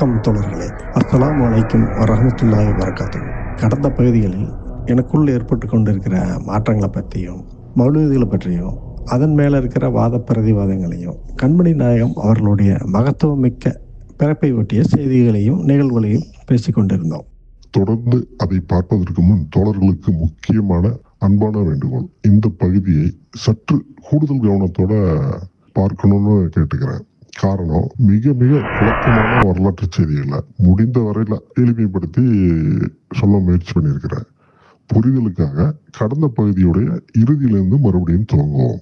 வணக்கம் தோழர்களே. அஸ்லாம் வலைக்கும் வரஹமத்துல்லாஹி வரகாத்து கடந்த பகுதிகளில் எனக்குள் ஏற்பட்டு கொண்டிருக்கிற மாற்றங்களை பற்றியும் மௌலிகளை பற்றியும் அதன் மேலே இருக்கிற வாத பிரதிவாதங்களையும் கண்மணி நாயகம் அவர்களுடைய மகத்துவமிக்க பிறப்பை ஒட்டிய செய்திகளையும் நிகழ்வுகளையும் பேசிக் கொண்டிருந்தோம். தொடர்ந்து அதை பார்ப்பதற்கு முன் தோழர்களுக்கு முக்கியமான அன்பான வேண்டுகோள். இந்த பகுதியை சற்று கூடுதல் கவனத்தோட பார்க்கணும்னு கேட்டுக்கிறேன். காரணம் மிக மிக குழப்பமான வரலாற்று செய்திகளை முடிந்த வரையில எளிமைப்படுத்தி சொல்ல முயற்சி பண்ணியிருக்கிறேன். புரிதலுக்காக கடந்த பகுதியுடைய இறுதியிலிருந்து மறுபடியும் துவங்குவோம்.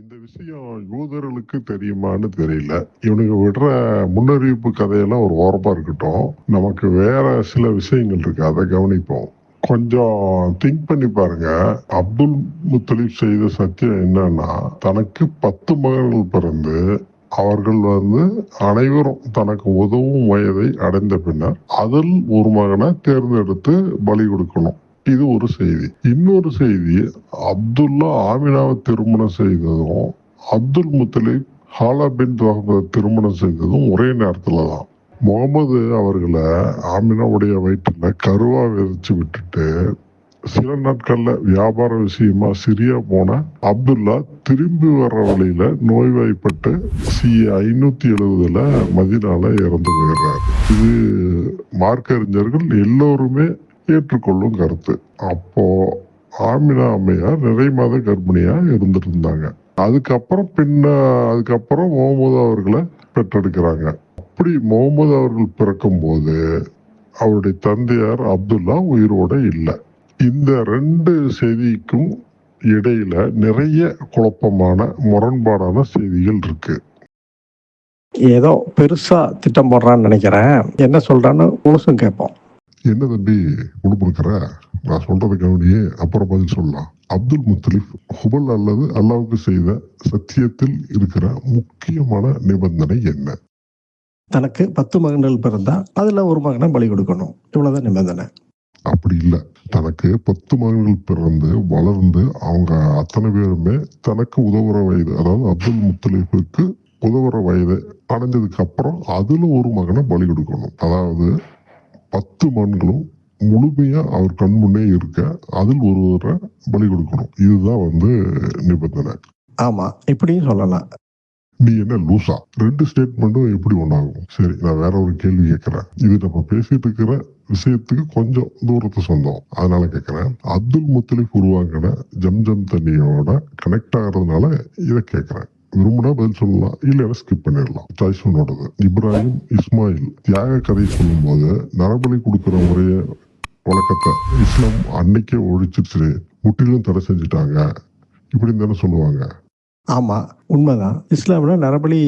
இந்த விஷயம் யூதர்களுக்கு தெரியுமான்னு தெரியல. இவனுக்கு விடுற முன்னறிவிப்பு கதையெல்லாம் ஒரு ஓரமா இருக்கட்டும். நமக்கு வேற சில விஷயங்கள் இருக்கு. அதை கவனிப்போம். கொஞ்சம் திங்க் பண்ணி பாருங்க. அப்துல் முத்தலீப் செய்த சத்தியம் என்னன்னா தனக்கு பத்து மகன்கள் பிறந்து அவர்கள் வந்து அனைவரும் தனக்கு உதவும் வயதை அடைந்த பின்னர் அதில் ஒரு மகனை தேர்ந்தெடுத்து பலி கொடுக்கணும். இது ஒரு செய்தி. இன்னொரு செய்தி அப்துல்லா ஆமினாவை திருமணம் செய்ததும் அப்துல் முத்தலிப் ஹாலா பின் திருமணம் செய்ததும் ஒரே நேரத்துல தான். முகமது அவர்களை ஆமினாவுடைய வயிற்றுல கருவா விதைச்சு விட்டுட்டு சில நாட்கள்ல வியாபார விஷயமா சிரியா போன அப்துல்லா திரும்பி வர்ற வழியில நோய்வாய்ப்பட்டு சி ஐநூத்தி எழுபதுல மதினால இறந்து போயிடுறாரு. இது மார்க்கறிஞர்கள் எல்லோருமே ஏற்றுக்கொள்ளும் கருத்து. அப்போ ஆமினா அம்மையார் நிறை மாத கர்ப்பிணியா இருந்துட்டு இருந்தாங்க அதுக்கப்புறம் பின்ன அதுக்கப்புறம் முகமது அவர்களை பெற்றெடுக்கிறாங்க. அப்படி முகமது அவர்கள் பிறக்கும் போது அவருடைய தந்தையார் அப்துல்லா உயிரோட இல்லை. இந்த ரெண்டு செய்திக்கும் இடையில நிறைய குழப்பமான முரண்பாடான செய்திகள் இருக்கு. ஏதோ பெருசா திட்டம் போடுறான்னு நினைக்கிறேன். என்ன சொல்றான்னு முழுசும் கேட்போம். என்ன தம்பி முழுமுழுக்கிற நான் சொல்றது கவனியே அப்புறம் பதில் சொல்லலாம். அப்துல் முத்தலிப் ஹுபல் அல்லது அல்லாவுக்கு செய்த சத்தியத்தில் இருக்கிற முக்கியமான நிபந்தனை என்ன? தனக்கு பத்து மகன்கள் பிறந்தா அதுல ஒரு மகனை பலி கொடுக்கணும். இவ்வளவுதான் நிபந்தனை. அப்படி இல்லை. தனக்கு பத்து மகன்கள் பிறந்து வளர்ந்து அவங்க அத்தனை பேருமே தனக்கு உதவுற வயது அதாவது அப்துல் முத்தலிஃபுக்கு உதவுற வயது அடைஞ்சதுக்கு அப்புறம் அதுல ஒரு மகனை பலி கொடுக்கணும். அதாவது பத்து மகன்களும் முழுமையா அவர் கண் முன்னே இருக்க அதில் ஒருவரை பலி கொடுக்கணும். இதுதான் வந்து நிபந்தனை. ஆமா இப்படியும் சொல்லலாம். நீ என்ன லூசா? ரெண்டு ஸ்டேட்மெண்ட்டும் எப்படி ஒன்றாகும் சரி நான் வேற ஒரு கேள்வி கேட்கிறேன் இது நம்ம பேசிட்டு இருக்கிற விஷயத்துக்கு கொஞ்சம் தூரத்து சொந்தம். அதனால கேட்கிறேன் அப்துல் முத்தலிஃப் உருவாங்கின ஜம்ஜம் தண்ணியோட கனெக்ட் ஆகிறதுனால இதை கேட்கிறேன் விரும்பினா பதில் சொல்லலாம் இல்லைன்னா ஸ்கிப் பண்ணிடலாம். சாய்ஸ் உன்னோடது இப்ராஹிம் இஸ்மாயில் தியாக கதை சொல்லும்போது நரபலி கொடுக்குற முறைய வழக்கத்தை இஸ்லாம் அன்னைக்கே ஒழிச்சிருச்சு. முற்றிலும் தடை செஞ்சுட்டாங்க. இப்படின்னு தானே சொல்லுவாங்க. ஆமா உண்மைதான். இஸ்லாம்ல நரபலி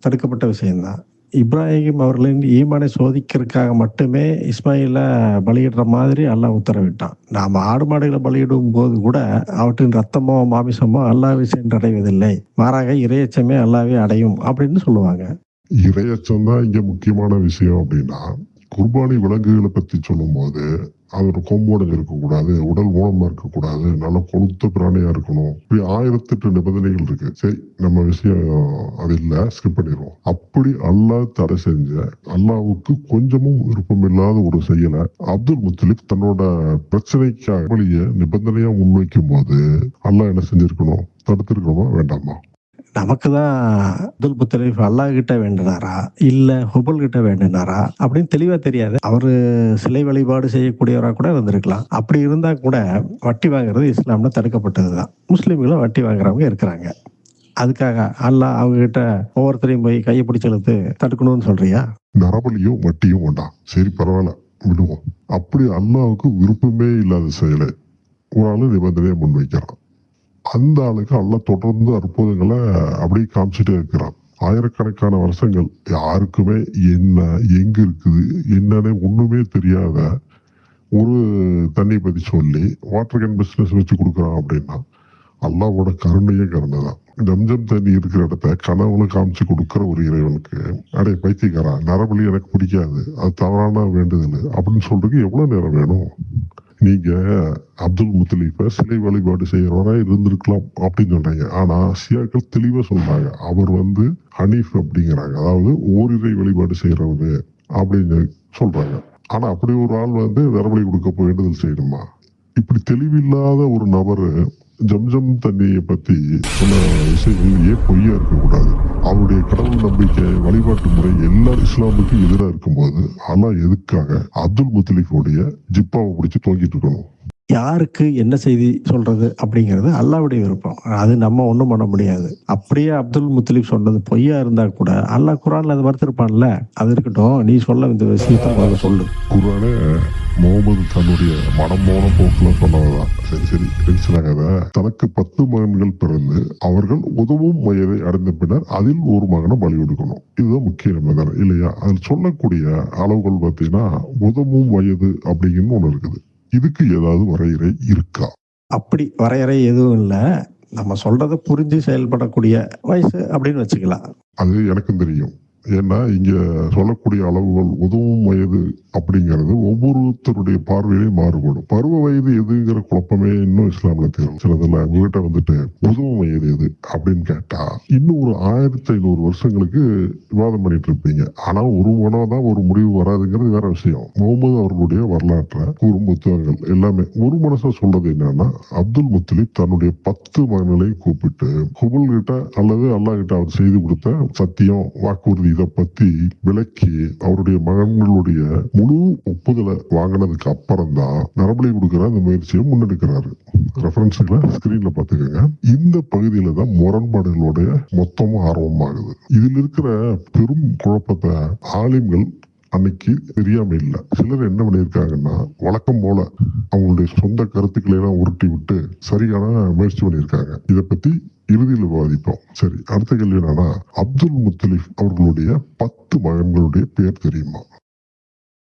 தடுக்கப்பட்ட விஷயம்தான். இப்ராஹிம் அவர்களின் ஈமானை சோதிக்கிறதுக்காக மட்டுமே இஸ்மாயில பலியிடுற மாதிரி அல்லாஹ் உத்தரவிட்டான். நாம ஆடு மாடுகளை பலியிடும் போது கூட அவற்றின் ரத்தமோ மாமிசமோ அல்லாவை சென்றடைவதில்லை மாறாக இறையச்சமே அல்லாவே அடையும் அப்படின்னு சொல்லுவாங்க. இறையச்சம் தான் இங்க முக்கியமான விஷயம் அப்படின்னா குர்பானி விலங்குகளை பத்தி சொல்லும்போது அதோட கொம்போடு இருக்கக்கூடாது உடல் ஊனமா இருக்கக்கூடாது நல்ல கொளுத்த பிராணியா இருக்கணும். இப்படி ஆயிரத்தெட்டு நிபந்தனைகள் இருக்கு. சரி நம்ம விஷயம் அது இல்ல ஸ்கிப் பண்ணிடுவோம். அப்படி அல்லாஹ் தடை செஞ்ச அல்லாவுக்கு கொஞ்சமும் விருப்பம் இல்லாத ஒரு செயலை அப்துல் முத்தலிப் தன்னோட பிரச்சனைக்காக வழிய நிபந்தனையா முன்வைக்கும் போது அல்லாஹ் என்ன செஞ்சிருக்கணும்? தடுத்திருக்கணுமா? வேண்டாமா? நமக்கு தான் அப்துல் புத்தலீஃப் அல்லாஹ் கிட்ட வேண்டினாரா? இல்ல ஹுபல் கிட்ட வேண்டினாரா? அப்படின்னு தெளிவா தெரியாது. அவரு சிலை வழிபாடு செய்யக்கூடியவரா கூட இருந்திருக்கலாம். அப்படி இருந்தா கூட வட்டி வாங்குறது இஸ்லாம்ல தடுக்கப்பட்டதுதான். முஸ்லீம்களும் வட்டி வாங்குறவங்க இருக்கிறாங்க. அதுக்காக அல்லா அவங்க கிட்ட ஒவ்வொருத்தரையும் போய் கையை பிடிச்சி எழுத்து தடுக்கணும்னு சொல்றியா? நரபலியும் வட்டியும் வேண்டாம். சரி பரவாயில்ல விடுவோம். அப்படி அல்லாவுக்கு விருப்பமே இல்லாத செயலை ஒரு ஆளு நிபந்தனையை முன்வைக்கிறான். அந்த ஆளுக்கு அல்ல தொடர்ந்து அற்புதங்களை அப்படியே காமிச்சிட்டே இருக்கிறான். ஆயிரக்கணக்கான வருஷங்கள். யாருக்குமே என்ன எங்க இருக்குது என்னன்னு ஒண்ணுமே தெரியாத ஒரு தண்ணி பத்தி சொல்லி வாட்டர் கேன் பிஸ்னஸ் வச்சு கொடுக்குறான் அப்படின்னா அல்லாவோட கருணையே கருணை தான் ஜம்ஜம் தண்ணி இருக்கிற இடத்த கனவுல காமிச்சு கொடுக்குற ஒரு இறைவனுக்கு அடே பைத்தியக்காரா நரபலி எனக்கு பிடிக்காது அது தவறான வேண்டுதல் அப்படின்னு சொல்றதுக்கு எவ்வளவு நேரம் வேணும்? நீங்க அப்துல் முத்தலீஃப சிலை வழிபாடு செய்யறவரா இருந்திருக்கலாம் அப்படின்னு சொல்றீங்க. ஆனா சியாக்கள் தெளிவா சொல்றாங்க. அவர் வந்து ஹனீஃப் அப்படிங்கிறாங்க. அதாவது ஓரிரை வழிபாடு செய்யறவரு அப்படின்னு சொல்றாங்க. ஆனா அப்படி ஒரு ஆள் வந்து நரபலி கொடுக்க போய் வேண்டுதல் செய்யணுமா? இப்படி தெளிவில்லாத ஒரு நபர் ஜம்ஜம் தண்ணியை பத்தி சொன்ன விஷயங்கள் ஏன் பொய்யா இருக்கக்கூடாது? அவருடைய கடவுள் நம்பிக்கை வழிபாட்டு முறை எல்லா இஸ்லாமுக்கும் எதிராக இருக்கும்போது ஆனா எதுக்காக? அப்துல் முத்தலிஃபுடைய ஜிப்பாவை பிடிச்சி தொங்கிட்டு இருக்கணும். யாருக்கு என்ன செய்தி சொல்றது அப்படிங்கிறது அல்லாவுடைய விருப்பம். அது நம்ம ஒன்றும் பண்ண முடியாது. அப்படியே அப்துல் முத்தலீப் சொன்னது பொய்யா இருந்தா கூட அல்லாஹ் குரான்ல அது மறுத்திருப்பான்ல? அது இருக்கட்டும். நீ சொல்ல இந்த விஷயத்த முதல்ல சொல்லு. குரானே முகமது தன்னுடைய மனம் போன போக்குல சொன்னதுதான். சரி சரி. தனக்கு பத்து மகன்கள் பிறந்து அவர்கள் உதவும் வயதை அடைந்த பின்னர் அதில் ஒரு மகனை பலி கொடுக்கணும் இதுதான் முக்கிய நிபந்தனை இல்லையா? அதில் சொல்லக்கூடிய அளவுகள் பார்த்தீங்கன்னா உதவும் வயது அப்படிங்கன்னு ஒன்று இருக்குது. இதுக்கு ஏதாவது வரையறை இருக்கா? அப்படி வரையறை எதுவும் இல்லை. நம்ம சொல்றதை புரிஞ்சு செயல்படக்கூடிய வயசு அப்படின்னு வச்சுக்கலாம். அது எனக்கும் தெரியும். ஏன்னா இங்க சொல்லக்கூடிய அளவுகள் உதவும் வயது அப்படிங்கிறது ஒவ்வொருத்தருடைய பார்வையிலையும் மாறுபடும். பருவ வயது எதுங்கிற குழப்பமே இன்னும் இஸ்லாமில் தெரியும். சிலதுல உங்ககிட்ட வந்துட்டு உதவும் வயது எது? அப்படின்னு கேட்டா இன்னும் ஒரு ஆயிரத்தி ஐநூறு வருஷங்களுக்கு விவாதம் பண்ணிட்டு இருப்பீங்க. ஆனா ஒரு மனம் தான் ஒரு முடிவு வராதுங்கிறது வேற விஷயம். முகமது அவர்களுடைய வரலாற்றை கூறும் புத்தகங்கள் எல்லாமே. ஒரு மனசா சொல்றது என்னன்னா அப்துல் முத்தலிப் தன்னுடைய பத்து மகன்களை கூப்பிட்டு குபுல் கிட்ட அல்லது அல்லாஹ் கிட்ட அவர் செய்து கொடுத்த சத்தியம் வாக்குறுதி இதை பத்தி விளக்கி அவருடைய மகன்களுடைய முழு ஒப்புதலை வாங்கினதுக்கு அப்புறம் தான் நரபலி கொடுக்கிற அந்த முயற்சியை முன்னெடுக்கிறாரு. ரெஃபரன்ஸ்களை ஸ்கிரீன்ல பாத்துக்கோங்க இந்த பகுதியில தான் முரண்பாடுகளுடைய மொத்தமும் ஆர்வமாகுது. இதில் இருக்கிற பெரும் குழப்பத்தை ஆலிம்கள் அன்னைக்கு தெரியாம இல்லை. சிலர் என்ன பண்ணியிருக்காங்கன்னா வழக்கம் போல அவங்களுடைய சொந்த கருத்துக்களை எல்லாம் உருட்டி விட்டு சரியான முயற்சி பண்ணியிருக்காங்க. இதை பத்தி இறுதியில் விவாதிப்போம். சரி அடுத்த கேள்வி என்னன்னா அப்துல் முத்தலிஃப் அவர்களுடைய பத்து மகன்களுடைய பேர் தெரியுமா?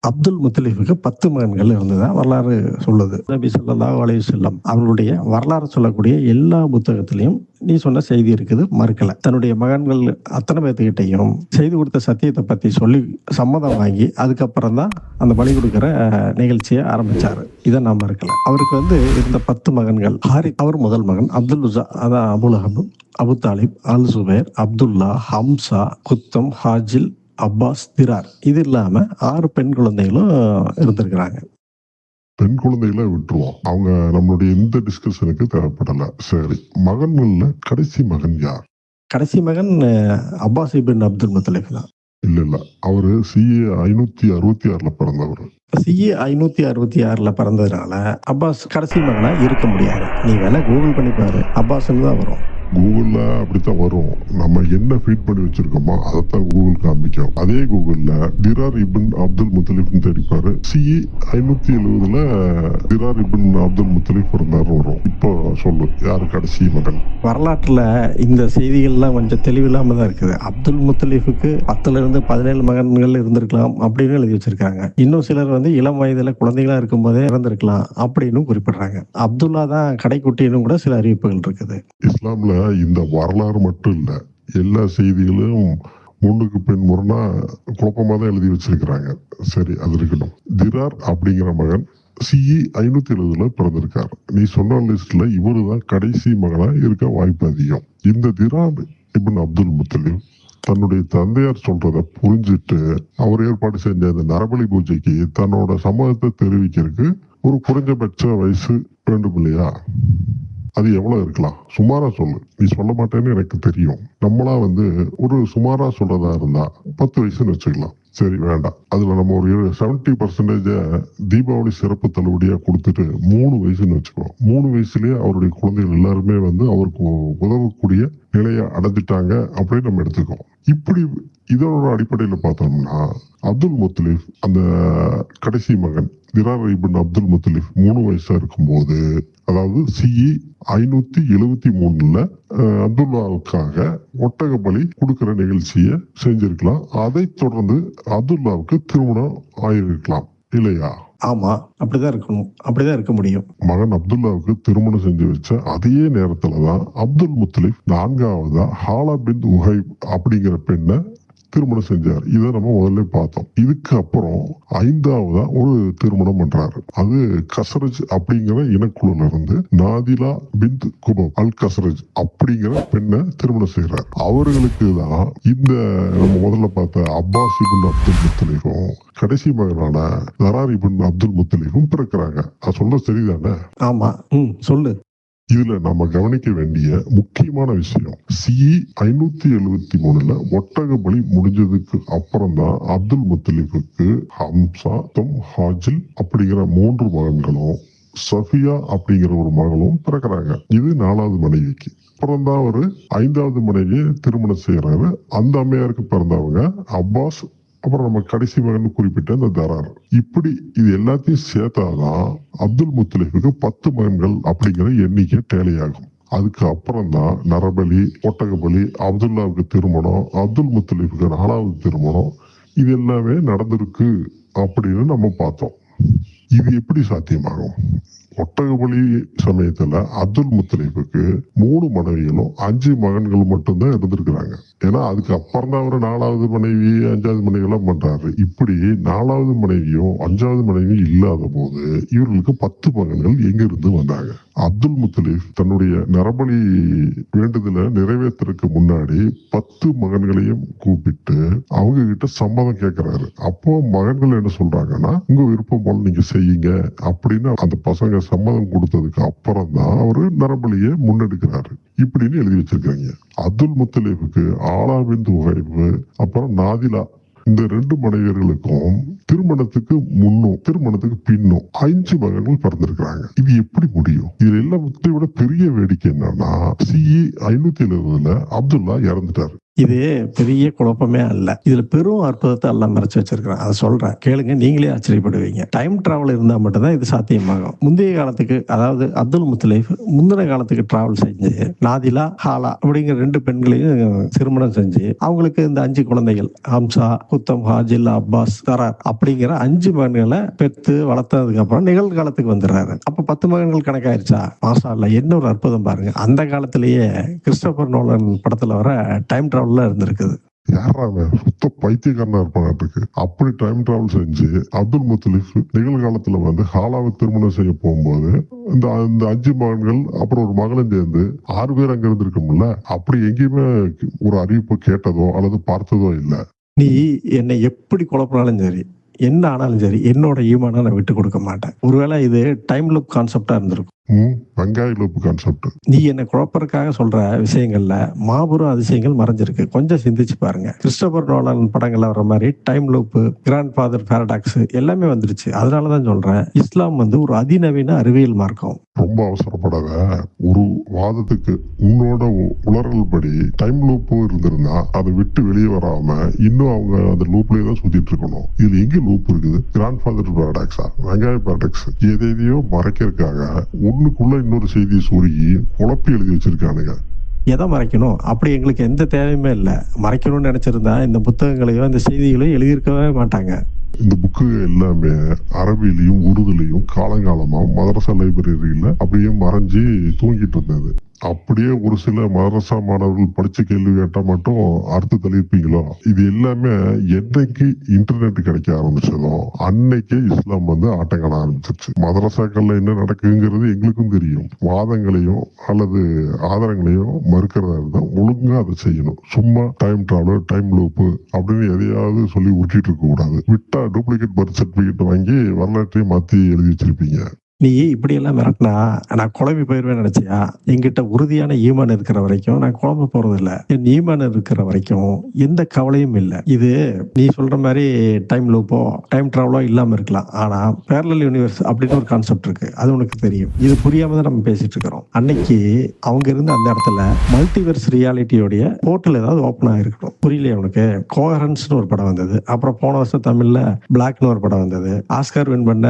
அப்துல் முத்தலீஃபுக்கு பத்து மகன்கள் இருந்ததா வரலாறு சொல்லுது. நபி ஸல்லல்லாஹு அலைய செல்லம் அவர்களுடைய வரலாறு சொல்லக்கூடிய எல்லா புத்தகத்திலையும் நீ சொன்ன செய்தி இருக்குது மறுக்கல. தன்னுடைய மகன்கள் அத்தனை பேர்த்துக்கிட்டையும் செய்து கொடுத்த சத்தியத்தை பத்தி சொல்லி சம்மதம் வாங்கி அதுக்கப்புறம் தான் அந்த பலி கொடுக்கிற நிகழ்ச்சியை ஆரம்பிச்சாரு. இதை நான் மறுக்கல. அவருக்கு வந்து இருந்த பத்து மகன்கள் ஹாரி அவர் முதல் மகன் அப்துல் உசா அதான் Abu Lahab Abu Talib al Zubair Abdullah Hamza Qutham Hajil Abbas திரார் இது இல்லாம ஆறு பெண் குழந்தைகளும் இருந்திருக்கிறாங்க. பெண் குழந்தைகளை விட்டுருவோம். அவங்க நம்மளுடைய எந்த டிஸ்கஷனுக்கு தேவைப்படல. சரி மகன்கள்ல கடைசி மகன் யார்? கடைசி மகன் அப்பாஸ் இபின் அப்துல் முத்தலிப் தான். இல்ல இல்ல. அவரு சிஏ ஐநூத்தி அறுபத்தி ஆறுல பிறந்தவர். சிஏ ஐநூத்தி அறுபத்தி ஆறுல பிறந்ததுனால அப்பாஸ் கடைசி மகனா இருக்க முடியாது. நீ வேணா கூகுள் பண்ணி பாரு. அப்பாஸ்ன்னு தான் வரும். கூகுள்ல அப்படித்தான் வரும். நம்ம என்ன ஃபீட் பண்ணி வச்சிருக்கோமோ அதைத்தான் கூகுள் காமிக்கும். அதே கூகுள்ல திரார் இபின் அப்துல் முத்தலிப்னு தேடிப்பாரு. சிஇ ஐநூத்தி எழுபதுல திரார் இபின் அப்துல் முத்தலிப் பிறந்தாரு வரும். இப்போ சொல்லு யாரு கடைசி மகன்? வரலாற்றுல இந்த செய்திகள்லாம் கொஞ்சம் தெளிவில்லாம தான் இருக்குது. அப்துல் முத்தலீஃபுக்கு பத்துல இருந்து பதினேழு மகன்கள் இருந்திருக்கலாம் அப்படின்னு எழுதி வச்சிருக்காங்க. இன்னும் சிலர் வந்து இளம் வயதுல குழந்தைகளா இருக்கும்போதே இறந்திருக்கலாம் அப்படின்னு குறிப்பிடுறாங்க. அப்துல்லா தான் கடைக்குட்டின்னு கூட சில அறிவிப்புகள் இருக்குது. இஸ்லாம்ல இந்த வரலாறு மட்டும் இல்லை எல்லா செய்திகளும் முன்னுக்கு பின் முரணா குழப்பமாக தான் எழுதி வச்சிருக்கிறாங்க. சரி அது இருக்கட்டும். திரார் அப்படிங்கிற மகன் சிஇ ஐநூத்தி எழுபதுல பிறந்திருக்கார். நீ சொன்ன லிஸ்ட்ல இவரு தான் கடைசி மகனா இருக்க வாய்ப்பு அதிகம். இந்த திரார் இபின் அப்துல் முத்தலிப் தன்னுடைய தந்தையார் சொல்றத புரிஞ்சுட்டு அவர் ஏற்பாடு செஞ்ச இந்த நரபலி பூஜைக்கு தன்னோட சம்மதத்தை தெரிவிக்கிறதுக்கு ஒரு குறைஞ்சபட்ச வயசு வேண்டும் இல்லையா? அது எவ்வளவு இருக்கலாம்? சுமாரா சொல்லு. நீ சொல்ல மாட்டேன்னு எனக்கு தெரியும். நம்மளா வந்து ஒரு சுமாரா சொல்றதா இருந்தா பத்து வயசுன்னு வச்சுக்கலாம். சரி வேண்டாம். அதுல நம்ம ஒரு செவன்டி பர்சன்டேஜ தீபாவளி சிறப்பு தள்ளுபடியா கொடுத்துட்டு மூணு வயசுன்னு வச்சுக்கோ. மூணு வயசுலயே அவருடைய குழந்தைகள் எல்லாருமே வந்து அவருக்கு உதவக்கூடிய நிலையை அடைஞ்சிட்டாங்க அப்படின்னு நம்ம எடுத்துக்கோம் இப்படி இதனோட அடிப்படையில் பார்த்தோம்னா அப்துல் முத்தலிப் அந்த கடைசி மகன் திரார் இபின் அப்துல் முத்தலிப் மூணு வயசா இருக்கும்போது அதாவது சிஇ ஐநூத்தி எழுபத்தி மூணுல அப்துல்லாவுக்காக ஒட்டக பலி கொடுக்கிற நிகழ்ச்சியை செஞ்சிருக்கலாம். அதைத் தொடர்ந்து அப்துல்லாவுக்கு திருமணம் ஆயிருக்கலாம். இல்லையா? ஆமா அப்படிதான் இருக்கணும். அப்படிதான் இருக்க முடியும். மகன் அப்துல்லாவுக்கு திருமணம் செஞ்சு வச்ச அதே நேரத்துல தான் அப்துல் முத்தலிப் நான்காவதா ஹாலா பின் உஹைப் அப்படிங்கிற பெண்ணை திருமணம் செஞ்சார். இதை நம்ம முதல்ல பார்த்தோம். இதுக்கு அப்புறம் ஐந்தாவதா ஒரு திருமணம் பண்றாரு. அது கசரஜ் அப்படிங்கிற இனக்குழுல இருந்து நாதிலா பிந்த் குபம் அல் கசரஜ் அப்படிங்கிற பெண்ணை திருமணம் செய்யறாரு அவர்களுக்கு தான் இந்த நம்ம முதல்ல பார்த்த அப்பாஸ் இபின் அப்துல் முத்தலிஃபும் கடைசி மகனான தராரி இபின் அப்துல் முத்தலிஃபும் பிறக்கிறாங்க. அது சொல்ல சரிதானே? ஆமா. ம் சொல்லு. இதுல நம்ம கவனிக்க வேண்டிய முக்கியமான விஷயம். சி ஐநூத்தி எழுபத்தி மூணுல ஒட்டக பலி முடிஞ்சதுக்கு அப்புறம் தான் அப்துல் முத்தலிஃபுக்கு ஹம்சா தொம் ஹாஜில் அப்படிங்கிற மூன்று மகன்களும் சஃபியா அப்படிங்கிற ஒரு மகளும் பிறக்கிறாங்க. இது நாலாவது மனைவிக்கு. அப்புறம் தான் அவரு ஐந்தாவது மனைவியை திருமணம் செய்யறாரு. அந்த அம்மையாருக்கு பிறந்தவங்க அப்பாஸ் அப்புறம் நம்ம கடைசி மகன் குறிப்பிட்ட அந்த தரார். இப்படி இது எல்லாத்தையும் சேர்த்தாதான் அப்துல் முத்தலிஃபுக்கு பத்து மகன்கள் அப்படிங்கிற எண்ணிக்கை டேலியாகும். அதுக்கு அப்புறம் தான் நரபலி ஒட்டகபலி அப்துல்லாவுக்கு திருமணம் அப்துல் முத்தலிஃபுக்கு நாலாவது திருமணம் இது எல்லாமே நடந்திருக்கு அப்படின்னு நம்ம பார்த்தோம். இது எப்படி சாத்தியமாகும்? ஒட்டகபலி சமயத்துல அப்துல் முத்தலிஃபுக்கு மூணு மனைவிகளும் அஞ்சு மகன்கள் மட்டும்தான் இருந்திருக்கிறாங்க. ஏன்னா அதுக்கு அப்புறம் தான் அவர் நாலாவது மனைவி அஞ்சாவது மனைவி எல்லாம் பண்றாரு. இப்படி நாலாவது மனைவியும் அஞ்சாவது மனைவியும் இல்லாத போது இவர்களுக்கு பத்து மகன்கள் எங்கிருந்து வந்தாங்க? அப்துல் முத்தலீஃப் தன்னுடைய நரபலி வேண்டுதலை நிறைவேற்றுறதுக்கு முன்னாடி பத்து மகன்களையும் கூப்பிட்டு அவங்க கிட்ட சம்மதம் கேட்கிறாரு அப்போ மகன்கள் என்ன சொல்றாங்கன்னா உங்க விருப்பம் போல நீங்க செய்யுங்க அப்படின்னு அந்த பசங்க சம்மதம் கொடுத்ததுக்கு அப்புறம் தான் அவரு நரபலியை முன்னெடுக்கிறாரு. இப்படின்னு எழுதி வச்சிருக்காங்க. அப்துல் முத்தலிஃபுக்கு ஆலாவிந்து உகைவு அப்புறம் நாதிலா. இந்த ரெண்டு மனைவியர்களுக்கும் திருமணத்துக்கு முன்னும் திருமணத்துக்கு பின்னும் அஞ்சு மகன்கள் பிறந்திருக்கிறாங்க. இது எப்படி முடியும்? இதுல எல்லாத்தையும் விட பெரிய வேடிக்கை என்னன்னா சிஇ ஐநூத்தி எழுபதுல அப்துல்லா இறந்துட்டாரு. இது பெரிய குழப்பமே அல்ல. இதுல பெரும் அற்புதத்தை எல்லாம் மறைச்சு வச்சிருக்கிறேன். அதை சொல்றேன். கேளுங்க நீங்களே ஆச்சரியப்படுவீங்க. டைம் டிராவல் இருந்தா மட்டும்தான் இது சாத்தியமாகும். முந்தைய காலத்துக்கு அதாவது அப்துல் முத்தலீஃப் முந்தின காலத்துக்கு டிராவல் செஞ்சு நாதிலா ஹாலா அப்படிங்கிற ரெண்டு பெண்களையும் திருமணம் செஞ்சு அவங்களுக்கு இந்த அஞ்சு குழந்தைகள் ஹம்சா குத்தம் ஹாஜில் அப்பாஸ் தரார் அப்படிங்கிற அஞ்சு மகன்களை பெற்று வளர்த்ததுக்கு அப்புறம் நிகழ்காலத்துக்கு வந்துடுறாரு. அப்ப பத்து மகன்கள் கணக்காயிருச்சா? மாசா இல்ல என்ன ஒரு அற்புதம் பாருங்க. அந்த காலத்திலேயே கிறிஸ்டபர் நோலன் படத்துல வர டைம் டிராவல்ல இருந்திருக்குது. யாரா அவன் சுத்த பைத்தியக்காரனா இருப்பானாட்டுக்கு அப்படி டைம் டிராவல் செஞ்சு அப்துல் முத்தலிஃப் நிகழ்காலத்துல வந்து ஹாலாவை திருமணம் செய்ய போகும்போது இந்த இந்த அஞ்சு மகன்கள் அப்புறம் ஒரு மகளும் சேர்ந்து ஆறு பேர் அங்க இருந்திருக்கும்ல அப்படி எங்கேயுமே ஒரு அறிவிப்பு கேட்டதோ அல்லது பார்த்ததோ இல்ல. நீ என்னை எப்படி குழப்பினாலும் சரி என்ன ஆனாலும் சரி என்னோட ஈமானை நான் விட்டு கொடுக்க மாட்டேன். ஒருவேளை இது டைம் லுக் கான்செப்டா இருந்திருக்கும். வெங்காய லோப்பு கான்செப்ட் நீ என்னை குழப்பறதுக்காக சொல்ற விஷயங்கள்ல மாபெரும் அதிசயங்கள் மறைஞ்சிருக்கு. கொஞ்சம் சிந்திச்சு பாருங்க. கிறிஸ்டோபர் நோலன் படங்கள்ல வர மாதிரி time loop grandfather paradox எல்லாமே வந்துருச்சு. அதனாலதான் சொல்றேன் இஸ்லாம் வந்து ஒரு அதிநவீன அறிவியல் மார்க்கம். ரொம்ப அவசரப்படாத. ஒரு வாதத்துக்கு உன்னோட உளறல் படி டைம் லூப்பும் இருந்திருந்தா அதை விட்டு வெளியே வராம இன்னும் அவங்க அந்த லூப்லயே தான் சுத்திட்டு இருக்கணும். இதுல எங்க லூப் இருக்குது? கிராண்ட் ஃபாதர் பேரடாக்ஸா வெங்காய பேரடாக்ஸ் எதையோ மறைக்கிறதுக்காக ஒண்ணுக்குள்ள இன்னொரு செய்தியை சுருகி குழப்பி எழுதி வச்சிருக்கானுங்க. எதை மறைக்கணும்? அப்படி எங்களுக்கு எந்த தேவையுமே இல்லை. மறைக்கணும்னு நினைச்சிருந்தா இந்த புத்தகங்களையோ இந்த செய்திகளையும் எழுதியிருக்கவே மாட்டாங்க. இந்த புக்கு எல்லாமே அரபிலையும் உருதுலையும் காலங்காலமா மதரசா லைப்ரரியில அப்படியே மறைஞ்சு தூங்கிட்டு இருந்தது. அப்படியே ஒரு சில மதரசா மாணவர்கள் படிச்ச கேள்வி கேட்டா மட்டும் அடுத்து தெளிப்பீங்களோ இது எல்லாமே என்னைக்கு இன்டர்நெட் கிடைக்க ஆரம்பிச்சதோ அன்னைக்கே இஸ்லாம் வந்து ஆட்டங்கட ஆரம்பிச்சிருச்சு. மதரசாக்கள்ல என்ன நடக்குங்கிறது எங்களுக்கும் தெரியும். வாதங்களையும் அல்லது ஆதாரங்களையும் மறுக்கிறதா இருந்தா ஒழுங்கா அதை செய்யணும். சும்மா டைம் டிராவலர் டைம் லூப்பு அப்படின்னு எதையாவது சொல்லி விட்டுட்டு இருக்க கூடாது விட்டா டூப்ளிகேட் பர்த் சர்டிபிகேட் வாங்கி வரலாற்றையும் மாத்தி எழுதி வச்சிருப்பீங்க. நீ இப்படியெல்லாம் மிரட்டினா? நான் குழம்பி போயிடுவேன் நினைச்சியா? என்கிட்ட உறுதியான ஈமான் இருக்கிற வரைக்கும் நான் குழம்ப போறது இல்லை என் ஈமான் இருக்கிற வரைக்கும் எந்த கவலையும் இல்லை. இது நீ சொல்ற மாதிரி டைம் லூப்போ டைம் டிராவலோ இல்லாம இருக்கலாம். ஆனா பேரலல் யூனிவர்ஸ் அப்படின்னு ஒரு கான்செப்ட் இருக்கு. அது உனக்கு தெரியும். இது புரியாம தான் நம்ம பேசிட்டு இருக்கிறோம். அன்னைக்கு அவங்க இருந்த அந்த இடத்துல மல்டிவர்ஸ் ரியாலிட்டியோடைய போர்ட்டல் ஏதாவது ஓப்பன் ஆகிருக்கணும் புரியலையே உனக்கு? கோஹரன்ஸ்னு ஒரு படம் வந்தது. அப்புறம் போன வருஷம் தமிழ்ல பிளாக்னு ஒரு படம் வந்தது. ஆஸ்கார் வின் பண்ண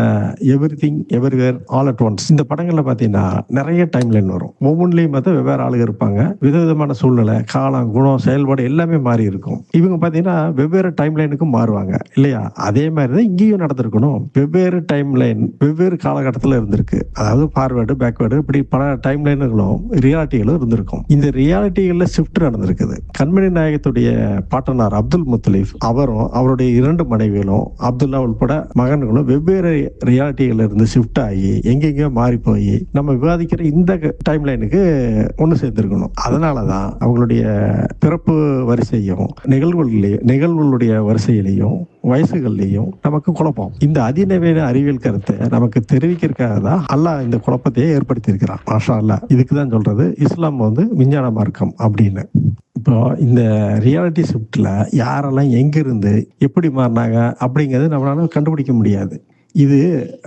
everything everywhere all at once இந்த படங்கள்ல பாத்தீங்கன்னா நிறைய டைம் லைன் வரும். ஒவ்வொன்றிலையும் பார்த்தா வெவ்வேறு ஆளுங்க இருப்பாங்க. விதவிதமான சூழ்நிலை காலம் குணம் செயல்பாடு எல்லாமே மாறி இருக்கும். இவங்க பாத்தீங்கன்னா வெவ்வேறு டைம் லைனுக்கும் மாறுவாங்க. இல்லையா? அதே மாதிரி தான் இங்கேயும் நடந்திருக்கணும். வெவ்வேறு டைம் லைன் வெவ்வேறு காலகட்டத்தில் இருந்திருக்கு. அதாவது ஃபார்வேர்டு பேக்வேர்டு இப்படி பல டைம் லைனுகளும் ரியாலிட்டிகளும் இருந்திருக்கும். இந்த ரியாலிட்டிகளில் ஷிஃப்ட் நடந்திருக்குது. கண்மணி நாயகத்துடைய பாட்டனார் அப்துல் முத்தலீஃப் அவரும் அவருடைய இரண்டு மனைவிகளும் அப்துல்லா உட்பட மகன்களும் வெவ்வேறு ரியாலிட்டிகள் இருந்து ஷிஃப்ட் ஆகி எங்கெங்கயோ மாறி போய் நம்ம விவாதிக்கிற இந்த டைம் லைனுக்கு ஒன்று சேர்ந்துருக்கணும். அதனால தான் அவங்களுடைய பிறப்பு வரிசையும் நிகழ்வுகளிலேயும் நிகழ்வுகளுடைய வரிசையிலையும் வயசுகள்லையும் நமக்கு குழப்பம். இந்த அதிநவீன அறிவியல் கருத்தை நமக்கு தெரிவிக்கிறதுக்காக தான் அல்லாஹ் இந்த குழப்பத்தையே ஏற்படுத்தியிருக்கிறான். மாஷா அல்லா இதுக்கு தான் சொல்றது இஸ்லாம் வந்து விஞ்ஞான மார்க்கம் அப்படின்னு. இப்போ இந்த ரியாலிட்டி ஷிஃப்டில் யாரெல்லாம் எங்கிருந்து எப்படி மாறினாங்க அப்படிங்கிறது நம்மளால கண்டுபிடிக்க முடியாது. இது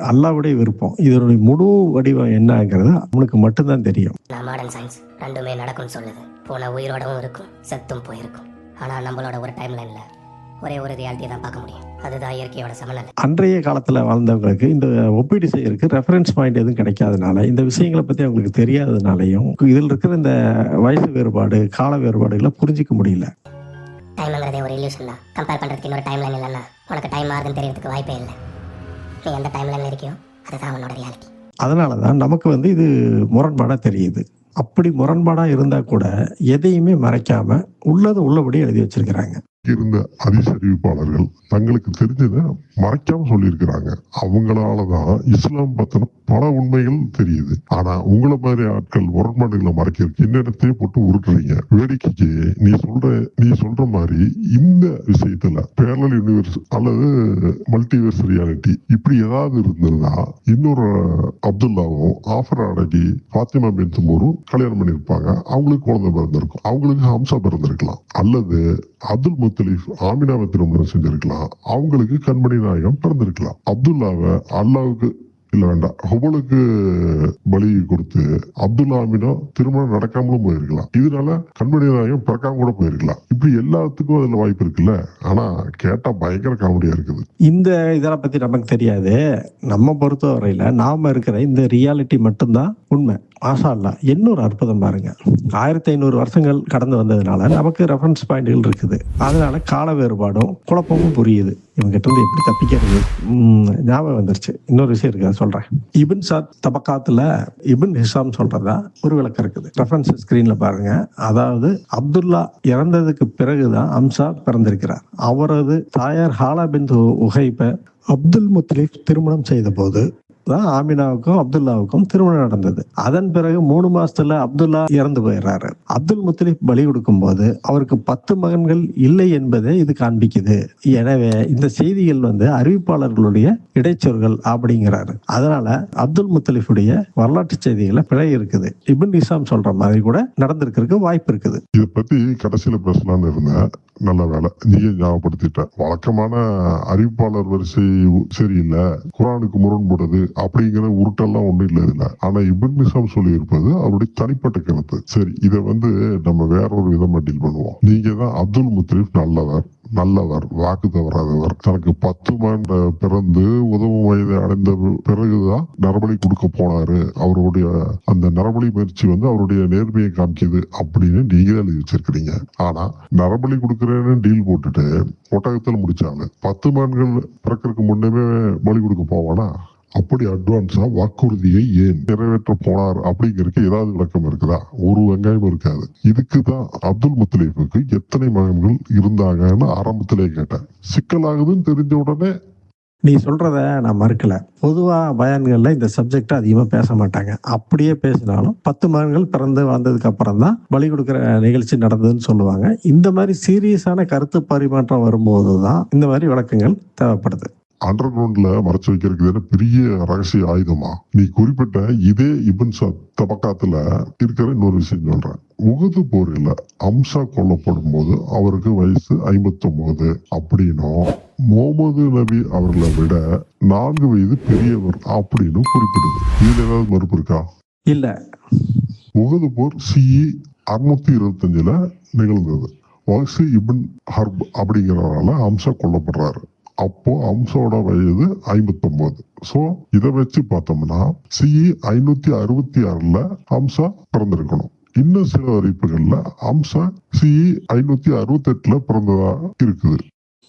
அல்லாவுடைய விருப்பம். இதனுடைய முழு வடிவம் என்னங்கிறது அவனுக்கு மட்டும்தான் தெரியும். மாடர்ன் சயின்ஸ் ரெண்டுமே நடக்கும்னு சொல்லுது. போன உயிரோடவும் இருக்கும் செத்தும் போயிருக்கும். ஆனால் நம்மளோட ஒரு டைம் லைனில் ஒரே ஒரு ரியாலிட்டியை தான் பார்க்க முடியும். அதுதான் இயற்கையோட சமநிலை. அன்றைய காலத்துல வாழ்ந்தவங்களுக்கு இந்த ஒப்பீடு செய்யறதுக்கு ரெஃபரன்ஸ் பாயிண்ட் எதுவும் கிடைக்காதனால இந்த விஷயங்களை பத்தி அவங்களுக்கு தெரியாதனாலையும் இதில் இருக்கிற இந்த வயசு வேறுபாடு கால வேறுபாடுகளை புரிஞ்சிக்க முடியல. டைம்ங்கிறதே ஒரு இல்யூஷன் தான். கம்பேர் பண்ணுறதுக்கு இன்னொரு டைம் லைன் இல்லைன்னா உனக்கு டைம் மாறுதுன்னு தெரியறதுக்கு வாய்ப்பே இல்லை. நீ எந்த டைம் இருக்கியோ அதுதான் அவனோட ரியாலிட்டி அதனால தான் நமக்கு வந்து இது முரண்பாடாக தெரியுது. அப்படி முரண்பாடாக இருந்தால் கூட எதையுமே மறைக்காம உள்ளதை உள்ளபடி எழுதி வச்சிருக்கிறாங்க. இருந்த அதிசரிப்பாளர்கள் தங்களுக்கு தெரிஞ்சதை மறைக்காம சொல்லியிருக்கிறாங்க. அவங்களாலதான் இஸ்லாம் பத்தின பல உண்மைகள் தெரியுது. ஆனா உங்களை மாதிரி ஆட்கள் முரண்பாடுகளை மறைக்கிறதுக்கு என்னிடத்தையே போட்டு உருட்டுறீங்க. வேடிக்கைக்கு நீ சொல்ற நீ சொல்ற மாதிரி இந்த விஷயத்துல பேரல் யூனிவர்ஸ் அல்லது மல்டிவர்ஸ் ரியாலிட்டி இப்படி ஏதாவது இருந்ததுன்னா இன்னொரு அப்துல்லாவும் ஆஃபர் அடக்கி பாத்திமா பின் கல்யாணம் பண்ணியிருப்பாங்க. அவங்களுக்கு குழந்தை பிறந்திருக்கும். அவங்களுக்கு ஹம்சா பிறந்திருக்கலாம். அல்லது அப்துல் முத் முத்தலீஃப் ஆமினாவை திருமணம் செஞ்சிருக்கலாம். அவங்களுக்கு கண்மணி நாயகம் பிறந்திருக்கலாம். அப்துல்லாவை அல்லாவுக்கு இல்ல வேண்டாம் ஹுபலுக்கு பலி கொடுத்து அப்துல்லா அமினோ திருமணம் நடக்காமலும் போயிருக்கலாம். இதனால கண்மணி நாயகம் பிறக்காம கூட போயிருக்கலாம். இப்படி எல்லாத்துக்கும் அதுல வாய்ப்பு இருக்குல்ல. ஆனா கேட்டா பயங்கர காமெடியா இருக்குது. இந்த இதெல்லாம் பத்தி நமக்கு தெரியாது. நம்ம பொறுத்தவரையில நாம இருக்கிற இந்த ரியாலிட்டி மட்டும்தான் உண்மை. மாஷா அல்லா என்ன ஒரு அற்புதம் பாருங்க. ஆயிரத்தி ஐநூறு வருஷங்கள் கடந்து வந்ததுனால நமக்கு ரெஃபரன்ஸ் பாயிண்ட்கள் இருக்குது. அதனால கால வேறுபாடும் குழப்பமும் புரியுது. இவங்கிட்ட இருந்து எப்படி தப்பிக்கிறது? ஞாபகம் வந்துருச்சு. இன்னொரு விஷயம் இருக்கு சொல்றேன். இபின் சாத் தபக்காத்துல இபின் ஹிசாம் சொல்றதா ஒரு விளக்கம் இருக்குது. ரெஃபரன்ஸ் ஸ்கிரீன்ல பாருங்க. அதாவது அப்துல்லா இறந்ததுக்கு பிறகுதான் அம்சா பிறந்திருக்கிறார். அவரது தாயார் ஹாலா பின் உகைப்ப அப்துல் முத்லிப் திருமணம் செய்த போது தான் ஆமினாவுக்கும் அப்துல்லாவுக்கும் திருமணம் நடந்தது. அதன் பிறகு மூணு மாசத்துல அப்துல்லா இறந்து போயிடுறாரு அப்துல் முத்தலிப் பலி கொடுக்கும் போது அவருக்கு பத்து மகன்கள் இல்லை என்பதை இது காண்பிக்குது. எனவே இந்த செய்திகள் வந்து அறிவிப்பாளர்களுடைய இடைச்சொல்கள் அப்படிங்கிறாரு. அதனால அப்துல் முத்தலிஃபுடைய வரலாற்று செய்திகளை பிழை இருக்குது. இபின் இசாம் சொல்ற மாதிரி கூட நடந்திருக்கிறதுக்கு வாய்ப்பு இருக்குது. இதை பத்தி கடைசியில பேசலாம்னு இருந்தேன். நல்ல வேலை. நீயே ஞாபகப்படுத்திட்ட. வழக்கமான அறிவிப்பாளர் வரிசை சரியில்லை. குரானுக்கு முரண்படுது அப்படிங்கிற உருட்டெல்லாம் ஒண்ணும் இல்லை இதுல. ஆனா இபின் நிசாம் சொல்லி இருப்பது அவருடைய தனிப்பட்ட கருத்து. சரி இதை வந்து நம்ம வேற ஒரு விதமா டீல் பண்ணுவோம். நீங்க தான் அப்துல் முத்ரீப் நல்லவர் நல்லவர் வாக்கு தவறாதவர் தனக்கு பத்து மாண்ட பிறந்து உதவும் வயதை அடைந்த பிறகுதான் நரபலி கொடுக்க போனாரு. அவருடைய அந்த நரபலி முயற்சி வந்து அவருடைய நேர்மையை காமிக்குது அப்படின்னு நீங்க தான் எழுதி வச்சிருக்கிறீங்க. ஆனா நரபலி கொடுக்குறேன்னு டீல் போட்டுட்டு ஒட்டகத்தில் முடிச்சாங்க பத்து மான்கள் பிறக்கிறதுக்கு முன்னமே பலி கொடுக்க போவானா? அப்படி அட்வான்ஸா வாக்குறுதியை ஏன் நிறைவேற்ற போனார் அப்படிங்கிறதுக்கு ஏதாவது விளக்கம் இருக்குதா? ஒரு வெங்காயம் இருக்காது. இதுக்கு தான் அப்துல் முத்தலீஃபுக்கு எத்தனை மகன்கள் இருந்தாங்கன்னு ஆரம்பத்திலே கேட்டேன். சிக்கலாகுதுன்னு தெரிஞ்ச உடனே நீ சொல்றத நான் மறுக்கல. பொதுவா பயான்கள்ல இந்த சப்ஜெக்ட் அதிகமா பேச மாட்டாங்க. அப்படியே பேசினாலும் பத்து மகன்கள் பிறந்து வந்ததுக்கு அப்புறம் தான் பலி கொடுக்குற நிகழ்ச்சி நடந்ததுன்னு சொல்லுவாங்க. இந்த மாதிரி சீரியஸான கருத்து பரிமாற்றம் வரும்போது தான் இந்த மாதிரி விளக்கங்கள் தேவைப்படுது. அண்டர் கிரவுண்ட்ல மறைச்சு வைக்கிறதுக்கு தானே பெரிய ரகசிய ஆயுதமா? நீ குறிப்பிட்ட இதே இபன் சாத் தபக்காத்துல இருக்கிற இன்னொரு விஷயம் சொல்றேன். உகது போரில் அம்சா கொல்லப்படும் போது அவருக்கு வயசு ஐம்பத்தி ஒன்பது அப்படின்னும் முகமது நபி அவர்களை விட நான்கு வயது பெரியவர் அப்படின்னு குறிப்பிடுது. இதுல ஏதாவது மறுப்பு இருக்கா? இல்ல. உகது போர் சிஇ அறுநூத்தி இருபத்தஞ்சுல நிகழ்ந்தது. வயசு இபன் ஹர்ப் அப்படிங்கிறவரால அம்சா கொல்லப்படுறாரு. அப்போ அம்சாவோட வயது ஐம்பத்தொன்பது சோ இதை வச்சு பார்த்தோம்னா சிஇ ஐநூத்தி அறுபத்தி ஆறுல அம்சா பிறந்திருக்கணும். இன்னும் சில அறிவிப்புகள்ல அம்சா சிஇ ஐநூத்தி அறுபத்தி எட்டுல பிறந்ததா இருக்குது.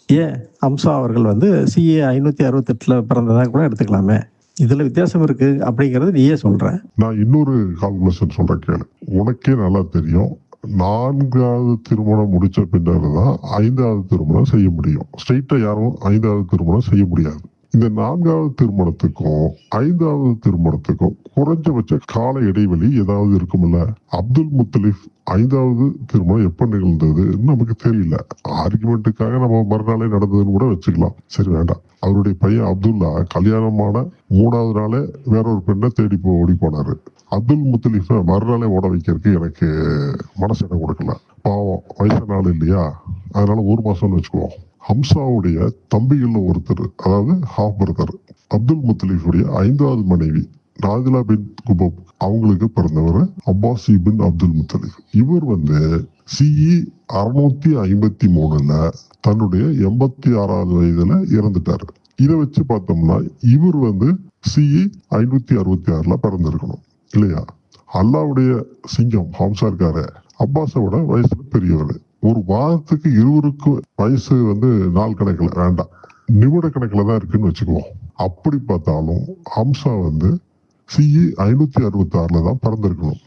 ஏன் அம்சா அவர்கள் வந்து சிஏ ஐநூற்றி அறுபத்தெட்டில் பிறந்ததா கூட எடுத்துக்கலாமே. இதில் வித்தியாசம் இருக்கு அப்படிங்கிறது நீயே சொல்ற. நான் இன்னொரு கால்குலேஷன் சொல்றேன் கேளு. உனக்கே நல்லா தெரியும். நான்காவது திருமணம் முடிச்ச பின்னர் தான் ஐந்தாவது திருமணம் செய்ய முடியும். ஸ்ட்ரெயிட்டா யாரும் ஐந்தாவது திருமணம் செய்ய முடியாது. இந்த நான்காவது திருமணத்துக்கும் ஐந்தாவது திருமணத்துக்கும் குறைஞ்சபட்ச கால இடைவெளி ஏதாவது இருக்கும்ல அப்துல் முத்தலிஃப் ஐந்தாவது திருமணம் எப்ப நிகழ்ந்தது நமக்கு தெரியல. ஆர்குமெண்ட்டுக்காக நம்ம மறுநாளே நடந்ததுன்னு கூட வச்சுக்கலாம். சரி வேண்டாம். அவருடைய பையன் அப்துல்லா கல்யாணமான மூணாவது நாளே வேற ஒரு பெண்ணை தேடி போ ஓடி போனாரு. அப்துல் முத்தலிஃபை மறுநாளே ஓட வைக்கிறதுக்கு எனக்கு மனசு இடம் கொடுக்கல. பாவம் வயசு நாள் இல்லையா? அதனால ஒரு மாசம்னு வச்சுக்குவோம். ஹம்சாவுடைய தம்பிகள்ல ஒருத்தர் அதாவது ஹாஃப் பிரதர் அப்துல் முத்தலீஃபுடைய ஐந்தாவது மனைவி. நாதிலா பின் குபப் அவங்களுக்கு பிறந்தவர் அப்பாசி பின் அப்துல் முத்தலிப். இவர் வந்து சிஇ அறுநூத்தி ஐம்பத்தி மூணுல தன்னுடைய எண்பத்தி ஆறாவது வயதுல இறந்துட்டாரு. இதை வச்சு பார்த்தோம்னா இவர் வந்து சிஇ ஐநூத்தி அறுபத்தி ஆறுல பிறந்திருக்கணும். இல்லையா? அல்லாவுடைய சிங்கம் ஹம்சா இருக்காரு அப்பாஸை விட வயசுல பெரியவர். ஒரு வாரத்துக்கு இருவருக்கும் வயசு வந்து நாள் கணக்குல வேண்டாம். நிமிட கணக்குல தான் இருக்குன்னு வச்சுக்குவோம். அப்படி பார்த்தாலும் ஹம்சா வந்து சிஇ ஐநூத்தி அறுபத்தி ஆறுல தான் பிறந்திருக்கணும்.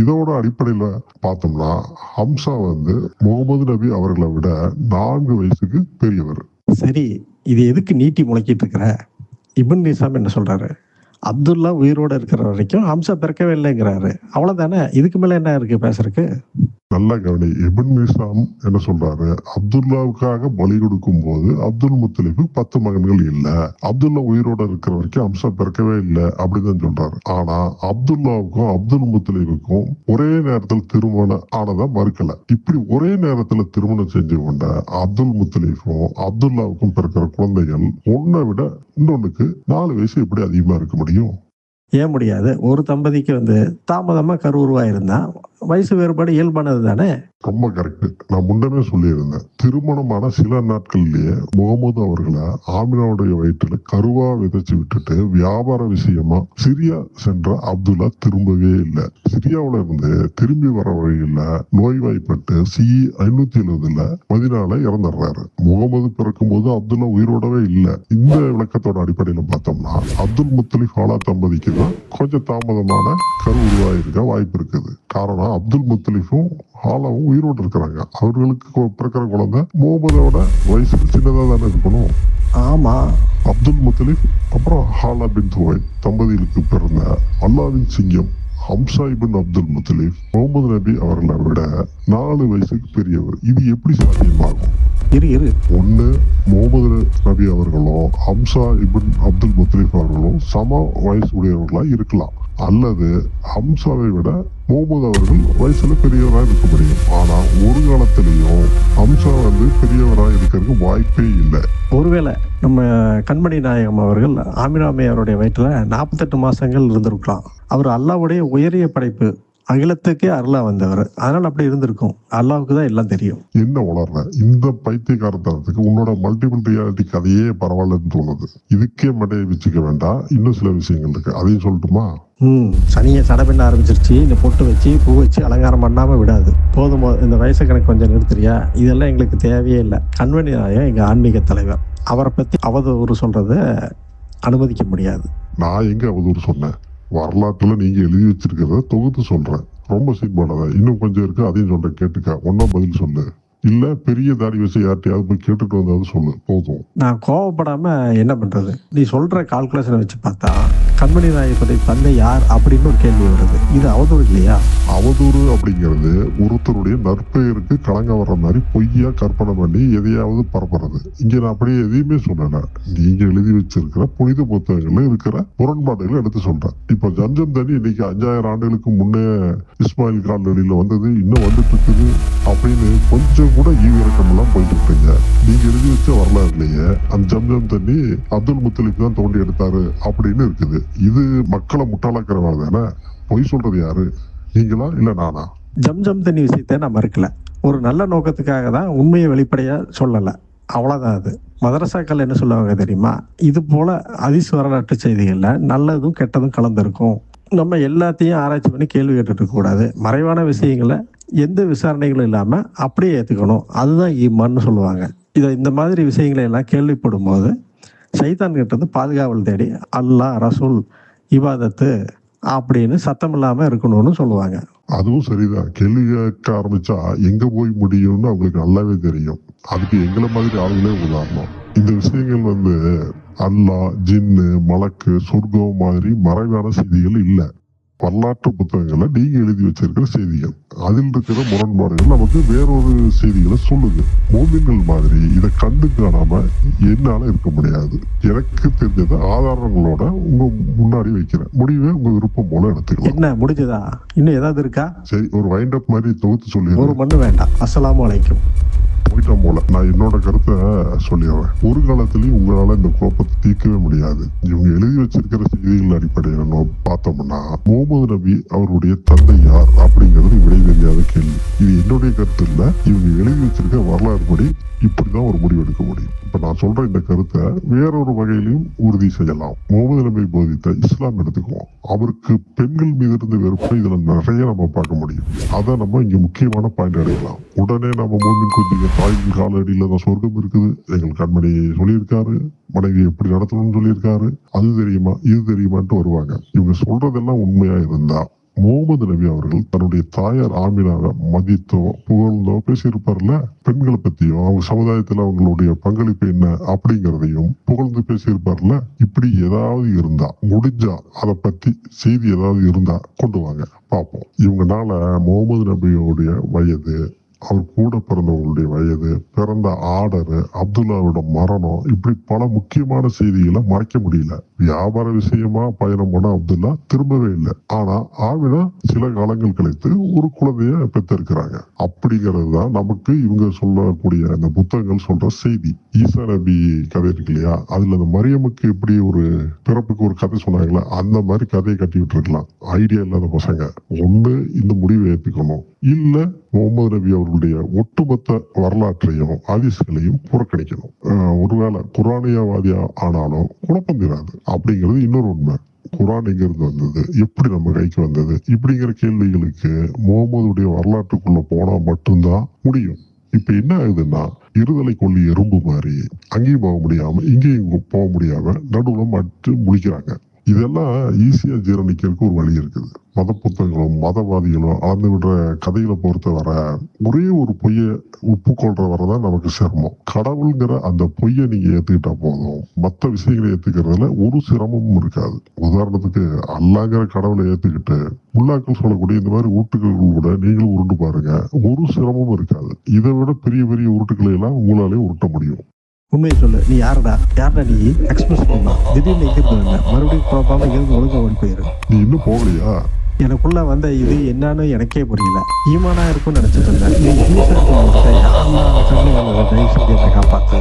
இதோட அடிப்படையில பார்த்தோம்னா ஹம்சா வந்து முகமது நபி அவர்களை விட நான்கு வயசுக்கு பெரியவர். சரி இது எதுக்கு நீட்டி முளைக்கிட்டு இருக்கிற? இபன் நிசாம் என்ன சொல்றாரு? அப்துல்லா உயிரோடு இருக்கிற வரைக்கும் ஹம்சா பிறக்கவே இல்லைங்கிறாரு. அவ்வளோதானே இதுக்கு மேலே என்ன இருக்கு பேசுறதுக்கு? நல்ல கவனி. எபின் நிசாம் என்ன சொல்றாரு? அப்துல்லாவுக்காக பலி கொடுக்கும் போது அப்துல் முத்தலிஃபு பத்து மகன்கள் இல்ல. அப்துல்லா உயிரோட இருக்கிற வரைக்கும் அம்சா பிறக்கவே இல்லை அப்படின்னு சொல்றாரு. ஆனா அப்துல்லாவுக்கும் அப்துல் முத்தலிஃபுக்கும் ஒரே நேரத்தில் திருமணம் ஆனதா மறுக்கல. இப்படி ஒரே நேரத்துல திருமணம் செஞ்சு கொண்ட அப்துல் முத்தலிஃபும் அப்துல்லாவுக்கும் பிறக்கிற குழந்தைகள் ஒன்னை விட இன்னொன்னுக்கு நாலு வயசு எப்படி அதிகமா இருக்க முடியும்? ஏன் முடியாது? ஒரு தம்பதிக்கு வந்து தாமதமா கருவுருவா இருந்தா வயசு வேறுபாடு இயல்பானது தானே? ரொம்ப கரெக்ட் நான் முன்னமே சொல்லியிருந்தேன். திருமணமான சில நாட்கள்லயே முகமது அவர்களை ஆமினாவுடைய வயிற்றுல கருவா விதைச்சு விட்டுட்டு வியாபார விஷயமா சிரியா சென்ற அப்துல்லா திரும்பவே இல்லை. சிரியாவில இருந்து திரும்பி வர வழியில நோய்வாய்ப்பட்டு சி ஐநூத்தி எழுபதுல மதினால இறந்துடுறாரு. முகமது பிறக்கும் போது அப்துல்லா உயிரோடவே இல்லை. இந்த விளக்கத்தோட அடிப்படையில பார்த்தோம்னா அப்துல் முத்தலிப் ஹாலா தம்பதிக்கு தான் கொஞ்சம் தாமதமான கரு உருவாயிருக்க வாய்ப்பு இருக்குது. காரணம் அப்துல் முத்தலிஃபும் ஹாலாவும் உயிரோடு இருக்கிறாங்க. அவர்களுக்கு பிறக்கிற குழந்தை முகமதோட வயசுக்கு சின்னதா தானே இருக்கணும். ஆமா. அப்துல் முத்தலிப் அப்புறம் ஹாலா பின் துவை தம்பதிகளுக்கு பிறந்த அல்லாவின் சிங்கம் Hamza ibn Abdul Muttalib Muhammad நபி அவர்களை விட நாலு வயசுக்கு பெரியவர். இது எப்படி சாத்தியமாகும்? இரு இரு. ஒண்ணு முகமது நபி அவர்களும் ஹம்சா இபின் அப்துல் முத்தலிப் அவர்களும் சம வயசு உடையவர்களா இருக்கலாம். அல்லது ஹம்சாவை விட முகமது அவர்கள் வயசுல பெரியவரா இருக்க முடியும் ஆனா ஒரு காலத்திலையும் ஹம்சா வந்து பெரியவரா இருக்கிறதுக்கு வாய்ப்பே இல்லை. ஒருவேளை நம்ம கண்மணி நாயகம் அவர்கள் ஆமினாமை அவருடைய வயிற்றுல நாற்பத்தெட்டு மாசங்கள் இருந்திருக்கலாம். அவர் அல்லாவுடைய உயரிய படைப்பு அகிலத்துக்கே அருளா வந்தவர். அதனால அப்படி இருந்திருக்கும். அல்லாவுக்கு தான் எல்லாம் தெரியும். என்ன உணர்ற இந்த பைத்தியக்காரத்தனத்துக்கு உன்னோட மல்டிபிள் ரியாலிட்டி கதையே பரவாயில்லன்னு தோணுது. இதுக்கே மடையை வச்சுக்க வேண்டாம். இன்னும் சில விஷயங்கள் இருக்கு. அதையும் சொல்லட்டுமா? ம் சனியை சடை பண்ண ஆரம்பிச்சிருச்சு. இந்த பொட்டு வச்சு பூ வச்சு அலங்காரம் பண்ணாமல் விடாது. போதும் இந்த வயசு கணக்கு கொஞ்சம் நிறுத்துறியா? இதெல்லாம் எங்களுக்கு தேவையே இல்லை. கண்மணி நாயகம் எங்கள் ஆன்மீக தலைவர். அவரை பற்றி அவதூறு சொல்கிறத அனுமதிக்க முடியாது. நான் எங்கே அவதூறு சொன்னேன்? வரலாற்றில் நீங்கள் எழுதி வச்சிருக்கிறத தொகுத்து சொல்கிறேன் ரொம்ப சீன்பானத இன்னும் கொஞ்சம் இருக்குது அதையும் சொல்கிறேன் கேட்டுக்க. ஒன்றும் பதில் சொல்லு. இல்ல பெரிய தாடி வச்சு யார்ட்டையாவது போய் கேட்டுட்டு வந்தாவது சொல்லு போதும். நான் கோவப்படாம என்ன பண்றது? நீ சொல்ற கால்குலேஷனை வச்சு பார்த்தா கண்மணி நாயகத்துடைய தந்தை யார் அப்படின்னு ஒரு கேள்வி வருது. இது அவதூறு இல்லையா? அவதூறு அப்படிங்கிறது ஒருத்தருடைய நற்பெயருக்கு களங்க வர்ற மாதிரி பொய்யா கற்பனை பண்ணி எதையாவது பரப்புறது. இங்க நான் அப்படியே எதையுமே சொல்லல. நீங்க எழுதி வச்சிருக்கிற புனித புத்தகங்கள்ல இருக்கிற முரண்பாடுகளை எடுத்து சொல்றேன். இப்ப ஜம்ஜம் தண்ணி இன்னைக்கு அஞ்சாயிரம் ஆண்டுகளுக்கு முன்னே இஸ்மாயில் கால்வெளியில வந்தது இன்னும் வந்துட்டு இருக்குது அப்படின்னு கொஞ்சம் கூட ஈவிரக்கம் எல்லாம் போயிட்டு இருப்பீங்க நீங்க எழுதி வச்ச வரலாறுலயே அந்த ஜம்ஜம் தண்ணி அப்துல் முத்தலிப் தான் தோண்டி எடுத்தாரு அப்படின்னு இருக்குது. இது மக்களை முட்டாளாக்குற வேலை தானே? பொய் சொல்றது யாரு? நீங்களா இல்ல நானா? ஜம்ஜம் தண்ணி விஷயத்தை நான் மறுக்கல. ஒரு நல்ல நோக்கத்துக்காக தான் உண்மையை வெளிப்படையா சொல்லல. அவ்வளோதான் அது. மதரசாக்கள் என்ன சொல்லுவாங்க தெரியுமா? இது போல அதிசு வரலாற்று செய்திகளில் நல்லதும் கெட்டதும் கலந்துருக்கும். நம்ம எல்லாத்தையும் ஆராய்ச்சி பண்ணி கேள்வி கேட்டுட்டு இருக்கக்கூடாது மறைவான விஷயங்களை எந்த விசாரணைகளும் இல்லாமல் அப்படியே ஏற்றுக்கணும் அதுதான் ஈமான்னு சொல்லுவாங்க. இதை இந்த மாதிரி விஷயங்களை எல்லாம் கேள்விப்படும் போது சைத்தான்கிட்ட இருந்து பாதுகாவல் தேடி அல்லாஹ் ரசூல் இவாதத்து அப்படின்னு சத்தம் இல்லாமல் இருக்கணும்னு சொல்லுவாங்க. அதுவும் சரிதான். கேள்வி கேட்க ஆரம்பிச்சா எங்க போய் முடியும்னு அவங்களுக்கு நல்லாவே தெரியும். அதுக்கு எங்களை மாதிரி ஆளுங்களே உதாரணம் இந்த விஷயங்கள் வந்து அல்லாஹ் ஜின்னு மலக்கு சொர்க்கம் மாதிரி மறைவான செய்திகள் இல்லை. வரலாற்று புத்தகங்களை நீங்க எழுதி வச்சிருக்கிற செய்திகள். அதில் இருக்கிற முரண்பாடுகள் நமக்கு வேறொரு செய்திகளை சொல்லுது. மோமின்கள் மாதிரி இதை கண்டு காணாம என்னால இருக்க முடியாது. எனக்கு தெரிஞ்சதை ஆதாரங்களோட உங்க முன்னாடி வைக்கிறேன். முடிவை உங்க விருப்பம் போல எடுத்துக்கலாம். என்ன முடிஞ்சதா? இன்னும் ஏதாவது இருக்கா? சரி ஒரு வைண்ட் அப் மாதிரி தொகுத்து சொல்லிடுறேன். ஒரு மண்ணு வேண்டாம். அஸ்ஸலாமு அலைக்கும். போயிட்டோம் போல. நான் என்னோட கருத்தை சொல்லிடுறேன். ஒரு காலத்திலையும் உங்களால இந்த குழப்பத்தை தீர்க்கவே முடியாது. இவங்க எழுதி வச்சிருக்கிற செய்திகள் அடிப்படையில் நம்ம பார்த்தோம்னா முகமது நபி அவருடைய தந்தை யார் அப்படிங்கிறது விடை தெரியாத கேள்வி. இது என்னுடைய கருத்து இல்ல. இவங்க எழுதி வச்சிருக்க வரலாறு படி இப்படிதான் ஒரு முடிவு எடுக்க முடியும். இப்ப நான் சொல்ற இந்த கருத்தை வேறொரு வகையிலையும் உறுதி செய்யலாம். முகமது நபி போதித்த இஸ்லாம் எடுத்துக்குவோம். அவருக்கு பெண்கள் மீது இருந்த வெறுப்பை இதுல நிறைய நம்ம பார்க்க முடியும். அதை நம்ம இங்க முக்கியமான பாயிண்ட் அடையலாம் உடனே நம்ம மூமின் குஞ்சுங்க தாயின் காலடியில் தான் சொர்க்கம் இருக்குது. எங்கள் கண்மணி சொல்லியிருக்காரு. மனைவி எப்படி நடத்தணும்னு சொல்லியிருக்காரு. அது தெரியுமா? இது தெரியுமான்ட்டு வருவாங்க. இவங்க சொல்றதெல்லாம் உண்மையா இருந்தா முகமது நபி அவர்கள் தன்னுடைய தாயார் ஆமினாவை மதித்தோ புகழ்ந்தோ பேசியிருப்பார்ல? பெண்களை பத்தியும் அவங்க சமுதாயத்துல அவங்களுடைய பங்களிப்பு என்ன அப்படிங்கிறதையும் புகழ்ந்து பேசியிருப்பார்ல? இப்படி ஏதாவது இருந்தா முடிஞ்சா அதை பத்தி செய்தி ஏதாவது இருந்தா கொண்டு வாங்க. பார்ப்போம். இவங்கனால முகமது நபியோடைய வயது அவர் கூட பிறந்தவங்களுடைய வயது பிறந்த ஆர்டரு அப்துல்லாவோட மரணம் இப்படி பல முக்கியமான செய்திகளை மறைக்க முடியல. வியாபார விஷயமா பயணம் போன அப்துல்லா திரும்பவே இல்லை. ஆனா ஆவினா சில காலங்கள் கழித்து ஒரு குழந்தைய பெற்றிருக்கிறாங்க. அப்படிங்கிறது தான் நமக்கு இவங்க சொல்லக்கூடிய அந்த புத்தகங்கள் சொல்ற செய்தி. ஈசா நபி கதை இருக்கு இல்லையா? அதுல அந்த மரியமுக்கு எப்படி ஒரு பிறப்புக்கு ஒரு கதை சொன்னாங்களே? அந்த மாதிரி கதையை கட்டி விட்டுருக்கலாம். ஐடியா இல்லாத பசங்க. ஒண்ணு இந்த முடிவை ஏற்றுக்கணும் இல்ல முகமது நபி அவர்களுடைய ஒட்டுமொத்த வரலாற்றையும் ஆதிஸ்களையும் புறக்கணிக்கணும். ஒருவேளை குரானியவாதியா ஆனாலும் குழப்பம் தராது. அப்படிங்கிறது இன்னொரு உண்மை. குரான் எங்கிருந்து வந்தது? எப்படி நம்ம கைக்கு வந்தது? இப்படிங்கிற கேள்விகளுக்கு முகமதுடைய வரலாற்றுக்குள்ள போனா மட்டும்தான் முடியும். இப்ப என்ன ஆகுதுன்னா இருதலை கொல்லி எறும்பு மாதிரி அங்கேயும் போக முடியாம இங்கேயும் போக முடியாம நடுவுல மட்டும் முடிக்கிறாங்க இதெல்லாம் ஈஸியாக ஜீரணிக்கிறதுக்கு ஒரு வழி இருக்குது. மத புத்தகங்களும் மதவாதிகளும் அளந்து விடுற கதைகளை பொறுத்த வர ஒரே ஒரு பொய்யை ஒப்புக்கொள்ற வரதான் நமக்கு சிரமம். கடவுள்ங்கிற அந்த பொய்யை நீங்க ஏத்துக்கிட்டா போதும். மற்ற விஷயங்களை ஏத்துக்கிறதுல ஒரு சிரமமும் இருக்காது. உதாரணத்துக்கு அல்லாங்கிற கடவுளை ஏத்துக்கிட்டு முல்லாக்கள் சொல்லக்கூடிய இந்த மாதிரி உருட்டுகள் கூட நீங்களும் உருண்டு பாருங்க. ஒரு சிரமமும் இருக்காது. இதை விட பெரிய பெரிய உருட்டுகளை எல்லாம் உங்களாலே உருட்ட முடியும். உண்மையை சொல்லு. நீ யாருடா? யாருடா நீ? எக்ஸ்பிரஸ் பண்ணா திடீர்னு எங்கிருந்து வந்த? மறுபடியும் குழப்பாம இங்கிருந்து ஒழுங்கா ஓடி போயிரு. நீ இன்னும் போகலையா? எனக்குள்ள வந்த இது என்னன்னு எனக்கே புரியல. ஈமானா இருக்கும்னு நினைச்சிட்டு இருந்தேன். நீ தயவு செஞ்சு என்னை காப்பாத்து.